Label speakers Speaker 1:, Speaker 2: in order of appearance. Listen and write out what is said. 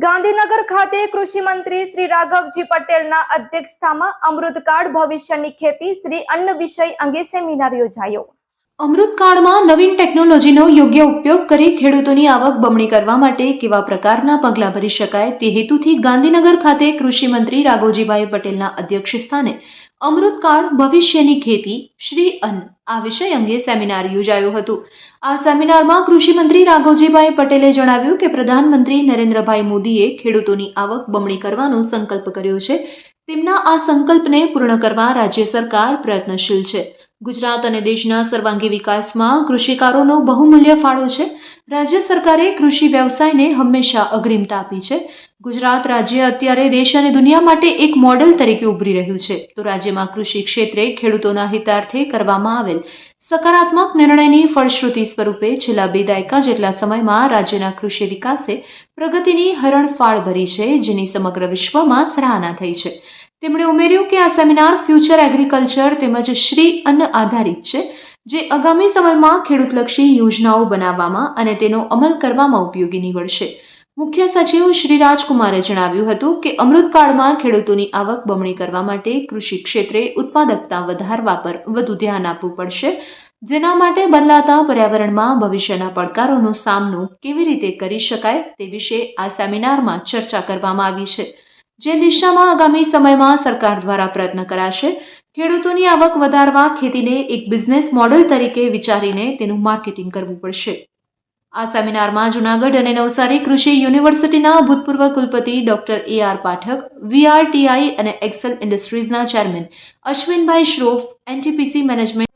Speaker 1: ગાંધીનગર ખાતે કૃષિ મંત્રી શ્રી રાઘવજી પટેલના અધ્યક્ષતામાં અમૃતકાળ ભવિષ્યની ખેતી શ્રી અન્ન વિષય અંગે સેમિનાર યોજાયો.
Speaker 2: અમૃતકાળમાં નવીન ટેકનોલોજીનો યોગ્ય ઉપયોગ કરી ખેડૂતોની આવક બમણી કરવા માટે કેવા પ્રકારના પગલાં ભરી શકાય તે હેતુથી ગાંધીનગર ખાતે કૃષિ મંત્રી રાઘોજીભાઈ પટેલના અધ્યક્ષસ્થાને અમૃતકાળ ભવિષ્યની ખેતી શ્રી અન્ન. આ વિષય અંગે સેમિનાર યોજાયો હતો. આ સેમિનારમાં કૃષિ મંત્રી રાઘવજીભાઈ પટેલે જણાવ્યું કે પ્રધાનમંત્રી નરેન્દ્રભાઈ મોદીએ ખેડૂતોની આવક બમણી કરવાનો સંકલ્પ કર્યો છે. તેમના આ સંકલ્પને પૂર્ણ કરવા રાજ્ય સરકાર પ્રયત્નશીલ છે. ગુજરાત અને દેશના સર્વાંગી વિકાસમાં કૃષિકારોનો બહુમૂલ્ય ફાળો છે. રાજ્ય સરકારે કૃષિ વ્યવસાયને હંમેશા અગ્રિમતા આપી છે. ગુજરાત રાજ્ય અત્યારે દેશ અને દુનિયા માટે એક મોડેલ તરીકે ઉભરી રહ્યું છે. તો રાજ્યમાં કૃષિ ક્ષેત્રે ખેડૂતોના હિતાર્થે કરવામાં આવેલ સકારાત્મક નિર્ણયની ફળશ્રુતિ સ્વરૂપે છેલ્લા બે દાયકા જેટલા સમયમાં રાજ્યના કૃષિ વિકાસે પ્રગતિની હરણફાળ ભરી છે, જેની સમગ્ર વિશ્વમાં સરાહના થઈ છે. તેમણે ઉમેર્યું કે આ સેમિનાર ફ્યુચર એગ્રીકલ્ચર તેમજ શ્રી અન્ન આધારિત છે. જે આગામી સમયમાં ખેડૂતલક્ષી યોજનાઓ બનાવવામાં અને તેનો અમલ કરવામાં ઉપયોગી નીવડશે. મુખ્ય સચિવ શ્રી રાજકુમારે જણાવ્યું હતું કે, અમૃતકાળમાં ખેડૂતોની આવક બમણી કરવા માટે કૃષિ ક્ષેત્રે ઉત્પાદકતા વધારવા પર વધુ ધ્યાન આપવું પડશે. જેના માટે બદલાતા પર્યાવરણમાં ભવિષ્યના પડકારોનો સામનો કેવી રીતે કરી શકાય તે વિશે આ સેમિનારમાં ચર્ચા કરવામાં આવી છે. જે દિશામાં આગામી સમયમાં સરકાર દ્વારા પ્રયત્ન કરાશે ખેડૂતોની આવક વધારવા ખેતીને એક બિઝનેસ મોડેલ તરીકે વિચારીને તેનું માર્કેટિંગ કરવું પડશે. આ સેમિનારમાં જૂનાગઢ અને નવસારી કૃષિ યુનિવર્સિટીના ભૂતપૂર્વ કુલપતિ doctor A R Pathak VRTI અને Excel ઇન્ડસ્ટ્રીઝના chairman Ashwinbhai Shroff NTPC management